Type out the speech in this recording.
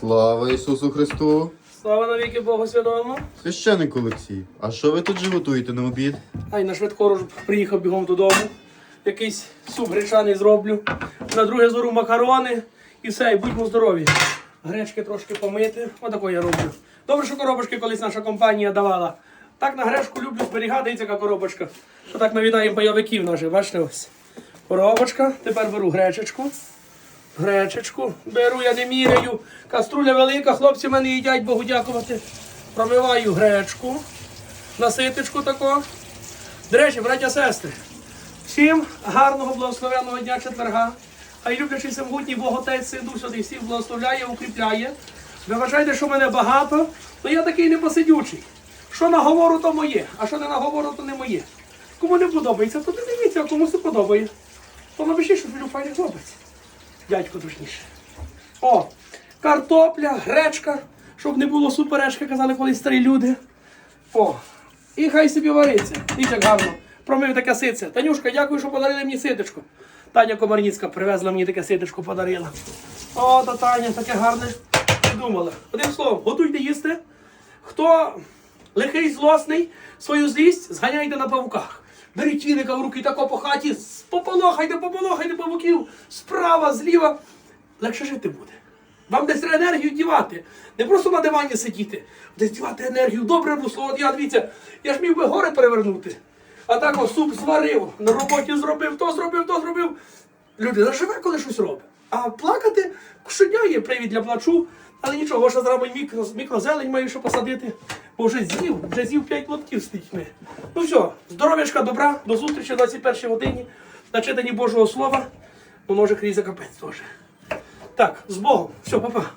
Слава Ісусу Христу! Слава навіки Богу Святому. Священник Олексій, а що ви тут же готуєте на обід? Ай, на швидкору ж приїхав бігом додому. Якийсь суп гречаний зроблю. На друге зору макарони. І все, і будьмо здорові. Гречки трошки помити. Отако я роблю. Добре, що коробочки колись наша компанія давала. Так на гречку люблю зберігати, дивіться, яка коробочка. Що так навітаємо бойовиків наших, бачите ось. Коробочка. Тепер беру гречечку. Гречечку беру, я не міряю. Каструля велика, хлопці мене їдять, Богу дякувати. Промиваю гречку. Наситочку тако. До речі, браття сестри, всім гарного благословенного дня четверга. А й люблячий всемогутній Бог Отець Син Дух Святий всіх благословляє, укріпляє. Ви вважаєте, що мене багато, але я такий непосидючий. Що наговору, то моє, а що не наговору, то не моє. Кому не подобається, то дивіться, а комусь подобає. То напишіть, що він файний хлопець. Дядько точніше. О, картопля, гречка, щоб не було суперечки, казали колись старі люди. О, і хай собі вариться. Дивіться, як гарно. Промив таке сице. Танюшка, дякую, що подарили мені ситочку. Таня Комарніцька привезла мені таке ситочку, подарила. О, та Таня, таке гарне. Придумала. Одним словом, готуйте їсти. Хто лихий, злосний, свою злість зганяйте на павуках. Беріть віника в руки тако по хаті, пополохайте, пополохайте, по боків, справа, зліва. Легше жити буде. Вам десь треба енергію дівати. Не просто на дивані сидіти, десь дівати енергію. Добре русло. От я дивіться, я ж міг би гори перевернути. А так ось суп зварив, на роботі зробив, то зробив, то зробив. Люди заживе, коли щось робить. А плакати щодня є привід для плачу, але нічого, що зараз мікро, мікрозелень маю що посадити. Бо вже з'їв, вже з'їв 5 лотків з дітьми. Ну все, здоров'ячка, добра, до зустрічі о 21 годині. На читанні Божого Слова, ну може крізь закапець теж. Так, з Богом. Все, папа.